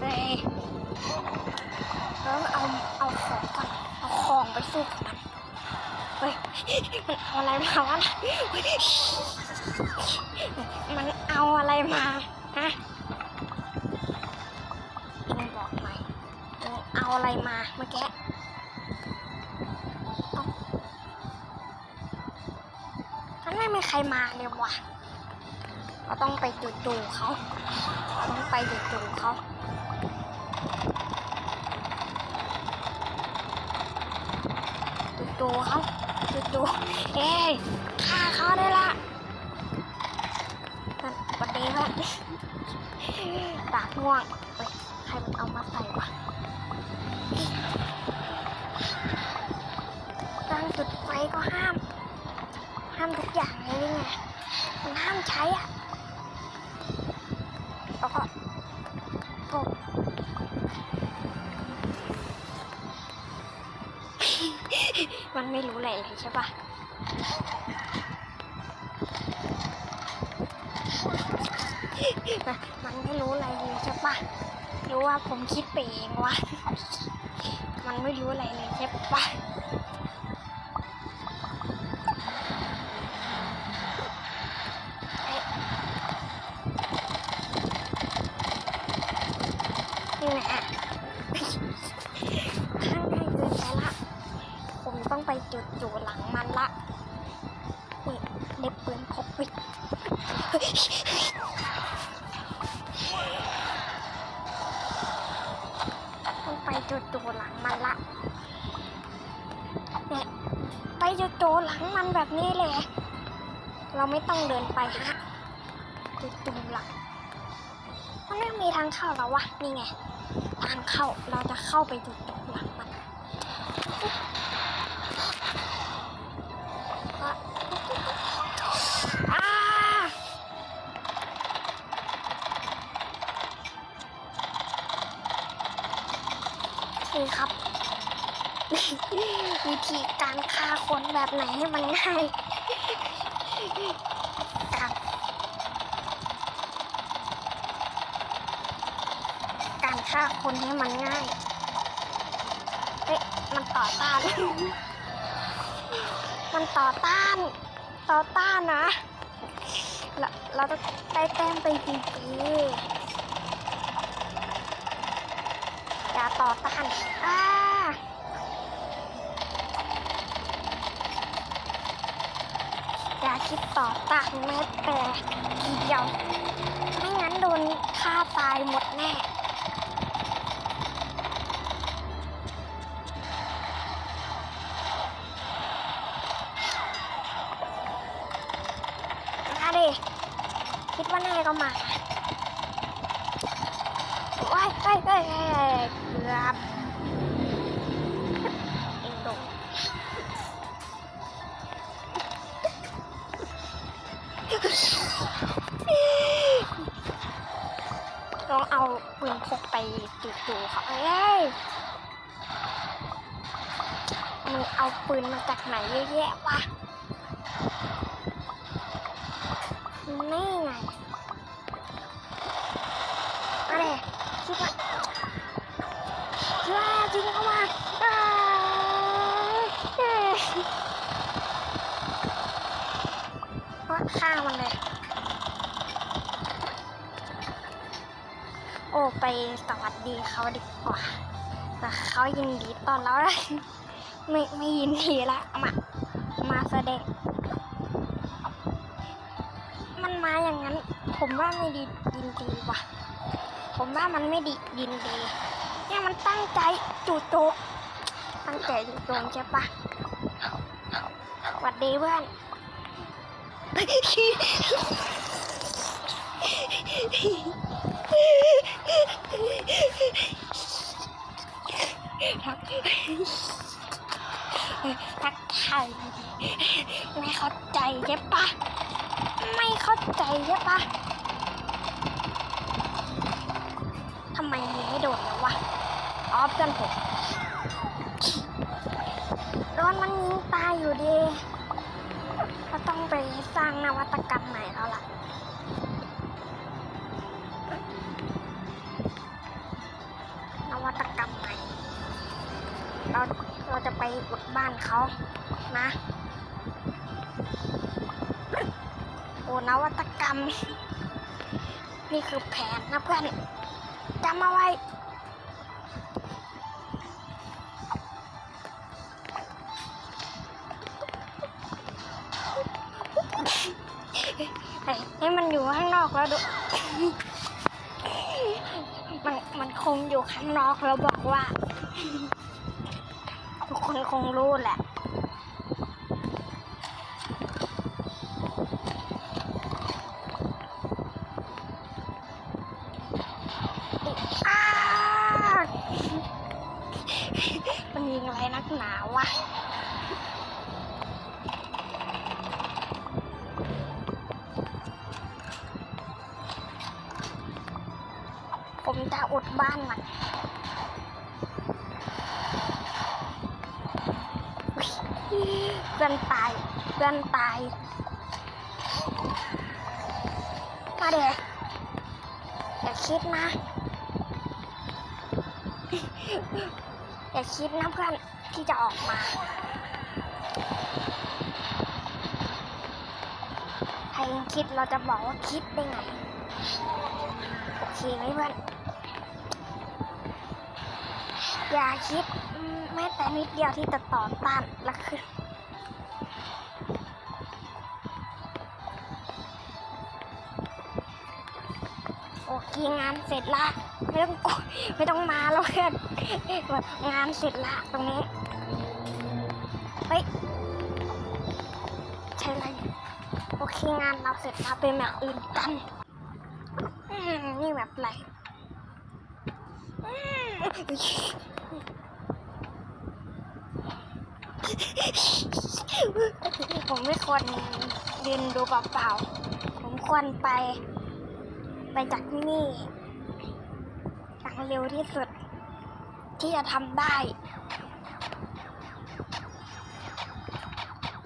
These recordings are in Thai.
เฮ้ยแล้วเอาเอาของก่อนเอาของไปสู้กับมันเฮ้ยมันเอาอะไรมาวะน่ะมันเอาอะไรมาฮะเองบอกหน่อยเองเอาอะไรมาเมื่อกี้เอ้ามันไม่มีใครมาเลยวะ เราต้องไปจู่ๆเขาเราต้องไปจู่ๆเขาจู่ๆเขาจู่ๆเอ้ยฆ่าเขาได้ละนั่นสวันดีเพื่อนดาบม่วงเฮ้ยใครมันเอามาใส่วะตั้งจุดไฟก็ห้าม ห้ามทุกอย่างเลยไงมันห้ามใช้อะ แล้วก็กดมันไม่รู้อะไรเลยใช่ปะมันมันไม่รู้อะไรเลยใช่ปะหรือว่าผมคิดไปเองวะ มันไม่รู้อะไรเลยใช่ปะ จุดอยู่หลังมันแบบนี้เลย เราไม่ต้องเดินไปฮะจุดอยู่หลังมันไม่มีทางเข้าแล้ววะนี่ไงทางเข้าเราจะเข้าไปจุดอยู่หลังมันนี่ครับ วิธีการฆ่าคนแบบไหนให้มันง่ายการการฆ่าคนให้มันง่าย เอ๊ะ มันต่อต้าน มันต่อต้าน ต่อต้านนะเราเราจะได้แต้มไปฟรีๆอย่าต่อต้านอ่า คิดต่อต้านแม้แต่ทีเดียว ไม่งั้นโดนฆ่าตายหมดแน่มาดิคิดว่าแน่ก็มาว้ายเฮ้ยเฮ้ยเฮ้ยเกือบ จู่ๆเขาเอ้ยมึงเอาปืนมาจากไหนเยอะแยะวะนี่ไงอะไรคิดว่าคิดว่าจริงเข้ามาอ่าเอ้ยว่าฆ่ามันเลย ไปสวัสดีเขาดีกว่าแต่เขายินดีตอนเราได้ไม่ไม่ยินดีละมา มาแสดง มันมาอย่างนั้น ผมว่าไม่ดียินดีว่ะ ผมว่ามันไม่ดียินดีเนี่ยมันตั้งใจจู่โจมตั้งใจจู่โจมใช่ปะหวัดดีเพื่อน ทักทักทายไม่เข้าใจใช่ปะไม่เข้าใจใช่ปะทำไมยิงไม่โดนเลยวะ ออเพื่อนผมโดนมันยิงตายอยู่ดี ก็ต้องไปสร้างนวัตกรรมใหม่แล้วล่ะ วัตกรรมใหม่ เราเราจะไปบุดบ้านเขานะ โอ้นวัตกรรม นี่คือแผนนะเพื่อนจำเอาไว้ ให้มันอยู่ข้างนอกแล้วดู มันคงอยู่ข้างนอกแล้วบอกว่า ทุกคนคงรู้แหละ ผมจะอุดบ้านมันเพื่อนตายเพื่อนตาย มาเดี๋ยวอย่าคิดนะ อย่าคิดนะเพื่อนที่จะออกมาถ้ายังคิดเราจะบอกว่าคิดได้ไง โอเคไหมเพื่อนอย่าคิดแม้แต่นิดเดียวที่จะต่อต้านละคือโอเคงานเสร็จละไม่ต้องกดไม่ต้องมาแล้วเพื่อนแบบงานเสร็จละตรงนี้เฮ้ยใช่ไรโอเคงานเราเสร็จละเป็นแบบอื่นกัน นี่แบบไรอืมผมไม่ควรยืนดูเปล่าๆ ผมควรไป ไปจากที่นี่อย่างเร็วที่สุด ที่จะทำได้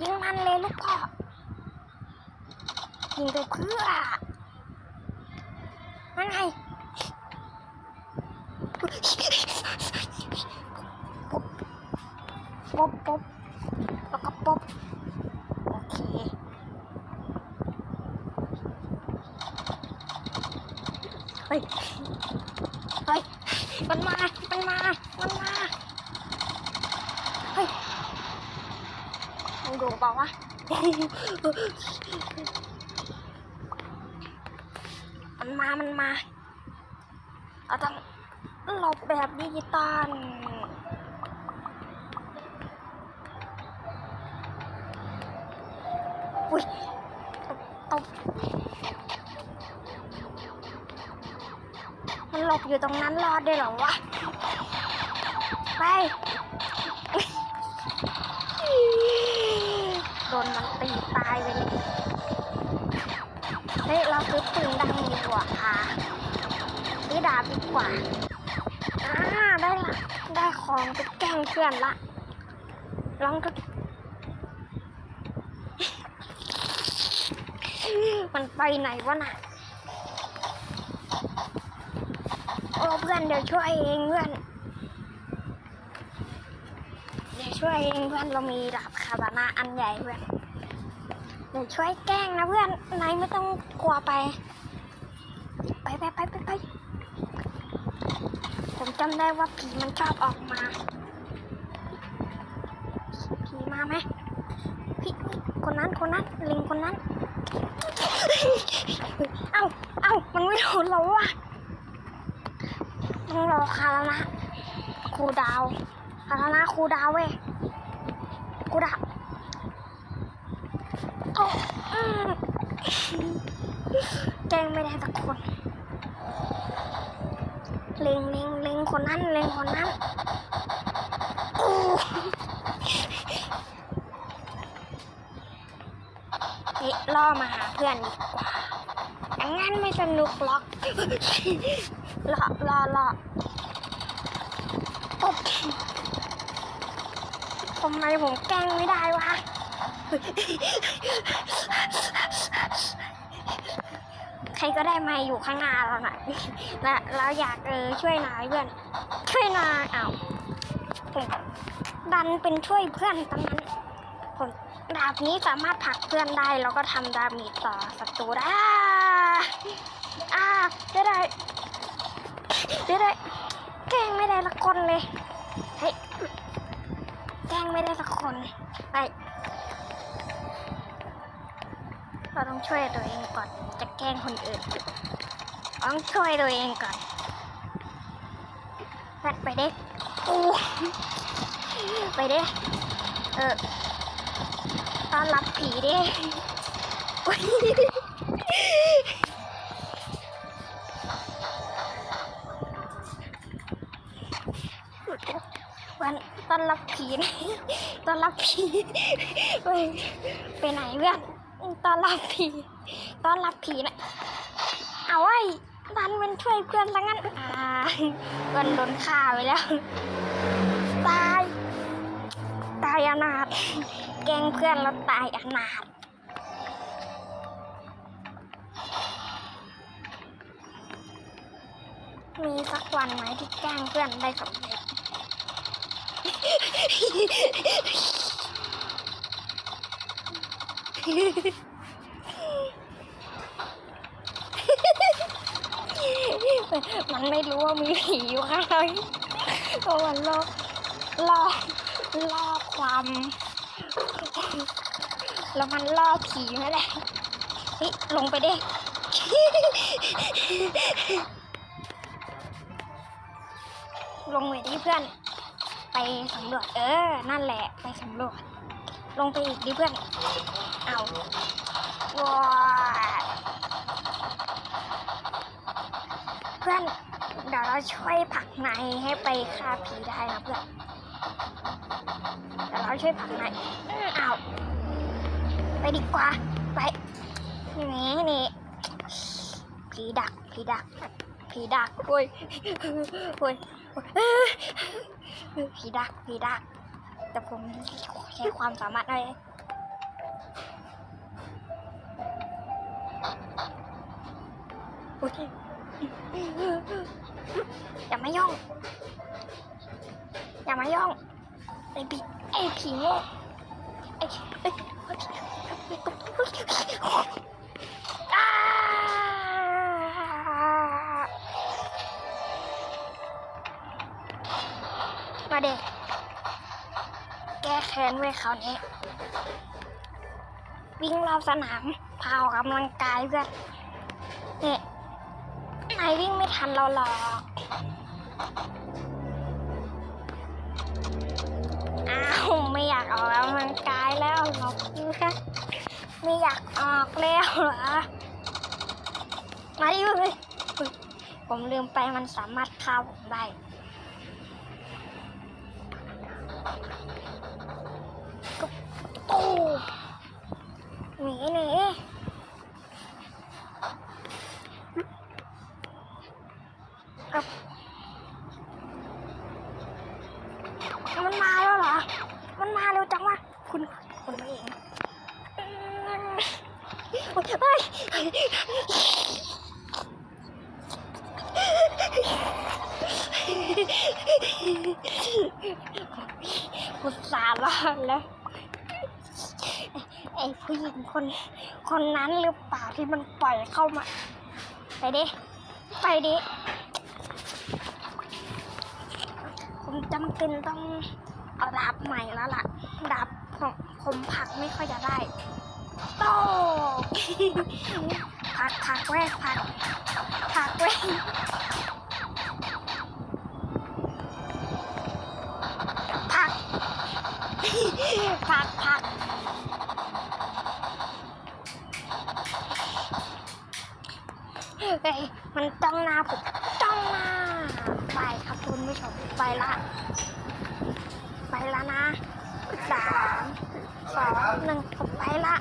ยิงมันเลยลูกพ่อยิงไปเพื่อ นั่นไงป๊บป๊บแล้วก็ป๊บโอเคเฮ้ยเฮ้ยมันมา มันมา มันมา เฮ้ยมันดูเปล่าวะ มันมา มันมาเราต้องหลบแบบดิจิตอลอุ้ยตบมันหลบอยู่ตรงนั้นรอดได้หรอวะ ไปโดนมันตีตายไปเลย ฮ้ยเราซื้อปืนดังดีกว่าค่ะซื้อดาบดีกว่าอ่าได้ละ ได้ของไปแกล้งเพื่อนละลองดูมันไปไหนวะน่ะ โอ้เพื่อนเดี๋ยวช่วยเองเพื่อน เดี๋ยวช่วยเองเพื่อนเรามีดาบคาบานาอันใหญ่เพื่อน เดี๋ยวช่วยแกล้งนะเพื่อน นายไม่ต้องกลัวไป ไปไปไปไปไป ผมจำได้ว่าผีมันชอบออกมา ผีมาไหมพี่คนนั้นคนนั้นลิงคนนั้น เอ้าเอ้ามันไม่โดนเราว่ะต้องรอคาแล้วนะครูดาวคาแล้วนะครูดาวเว้ยครูดาว แกล้งไม่ได้สักคน เล็งเล็งเล็งคนนั้นเล็งคนนั้นโอ้เฮ้ยล่อมาหาเพื่อนดีกว่าอย่างงั้นไม่สนุกหรอกรอรอรอปุ๊บทำไมผมแกล้งไม่ได้วะ ใครก็ได้มาอยู่ข้างหน้าเราหน่อยและเราอยากเออช่วยหน่อยเพื่อน ช่วยหน่อยอ้าผมดันเป็นช่วยเพื่อนตอนนั้นผมดาบนี้สามารถผลักเพื่อนได้แล้วก็ทำดาเมีต่อศัตรูได้อ่าได้ได้ได้ได้แกล้งไม่ได้สักคนเลยเฮ้ยแกล้งไม่ได้สักคนไป เราต้องช่วยตัวเองก่อน จะแกล้งคนอื่น ต้องช่วยตัวเองก่อนแพทไปเด็กอู้ไปเด้เออต้อนรับผีเด้อุ๊ยวันต้อนรับผีนะต้อนรับผีไปไปไหนเพื่อน ต้อนรับผีต้อนรับผีนะเอาไว้ดันเป็นช่วยเพื่อนซะงั้นอ่าเพื่อนโดนฆ่าไปแล้ว ตาย ตายอนาถแกงเพื่อนแล้วตายอนาถมีสักวันไหมที่แกล้งเพื่อนได้สำเร็จ มันไม่รู้ว่ามีผีอยู่ข้างในเพราะมันล่อล่อล่อความ แล้วมันล่อผีนั่นแหละเฮ้ยลงไปดิลงไปดิเพื่อน ไปสำรวจ เออ นั่นแหละ ไปสำรวจ ลงไปอีกดิเพื่อน เอาว้า ยวเราช่วยผักนายให้ไปฆ่าผีได้นะเพื่อนเดี๋ยวเราช่วยผักนายอื้อเอาไปดีกว่า ไปนี่นี่ผีดักผีดักผีดักโอ้ยโอ้ยผีดักผีดัก แต่ผมใช้ความสามารถอะไรโอ้ย อย่ามาย่อง อย่ามาย่อง ไอ้ผีไอ้ผีโง่ไอ้ไอ้ไอ้อ้ามาเด็กแก้แค้นไว้คราวนี้วิ่งรอบสนามพาออกกำลังกายเพื่อนนี่นายวิ่งไม่ทันเราหรอกอ้าวไม่อยากออกแล้วมันกลายแล้วหรอกนะคะไม่อยากออกแล้วเหรอ มาดิเลยอุ๊ยผมลืมไปมันสามารถฆ่าผมได้ก็ตู้หนีหนีกับ มันมาแล้วเหรอ มันมาเร็วจังวะ คุณ คุณเองอืมเฮ้ย กุศาห์รอดแล้วไอ้ผู้หญิงคนคนนั้นหรือเปล่าที่มันปล่อยเข้ามา ไปดิ ไปดิ ผมจำเป็นต้องเอาดาบใหม่แล้วล่ะ ดาบของผมผักไม่ค่อยจะได้โตผักผักไว้ผลักผักไว้ผ ผักผักเฮ้ยมันต้องหน้าผมต้องหน้าไปครับคุณผู้ชมไปละ ไปละนะสามสองหนึ่งผมไปละ